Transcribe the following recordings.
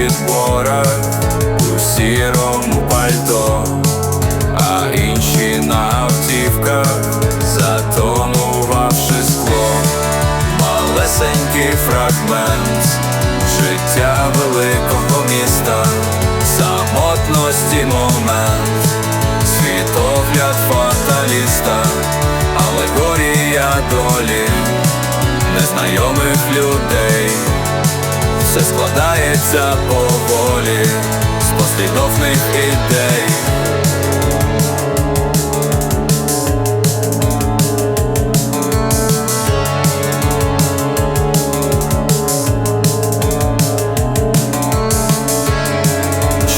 підборах у сірому пальто, а інші на автівках, затонувавши скло, малесенький фрагмент життя великого міста, самотності момент, світогляд фаталіста, алегорія долі незнайомих людей. Все складається поволі з послідовних ідей.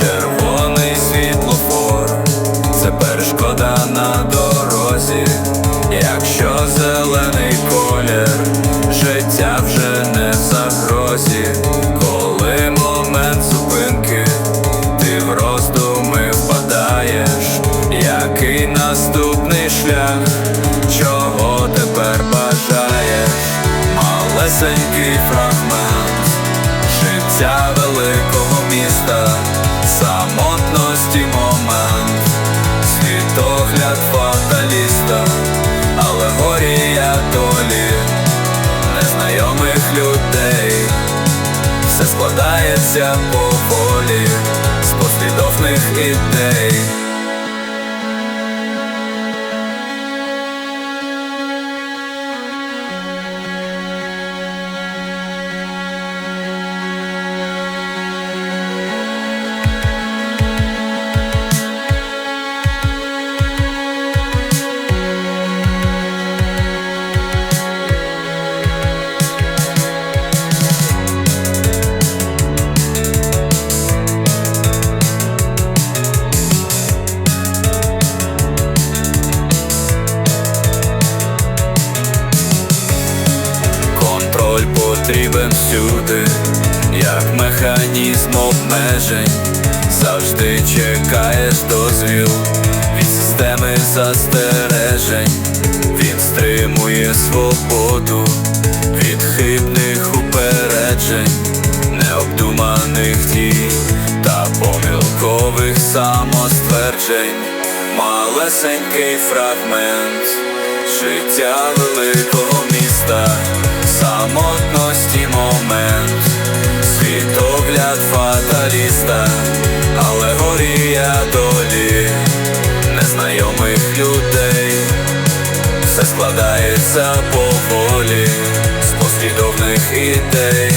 Червоний світлофор це перешкода на дорозі. Якщо зелений колір, життя вже який наступний шлях, чого тепер бажаєш, малесенький фрагмент життя великого міста, самотності момент, світогляд фаталіста, алегорія долі, незнайомих людей, все складається поволі з послідовних ідей. Потрібен всюди, як механізм обмежень, завжди чекаєш дозвіл від системи застережень, він стримує свободу від хибних упереджень, необдуманих дій та помилкових самостверджень, малесенький фрагмент життя великого момент, світогляд фаталіста, алегорія долі, незнайомих людей, все складається поволі з послідовних ідей.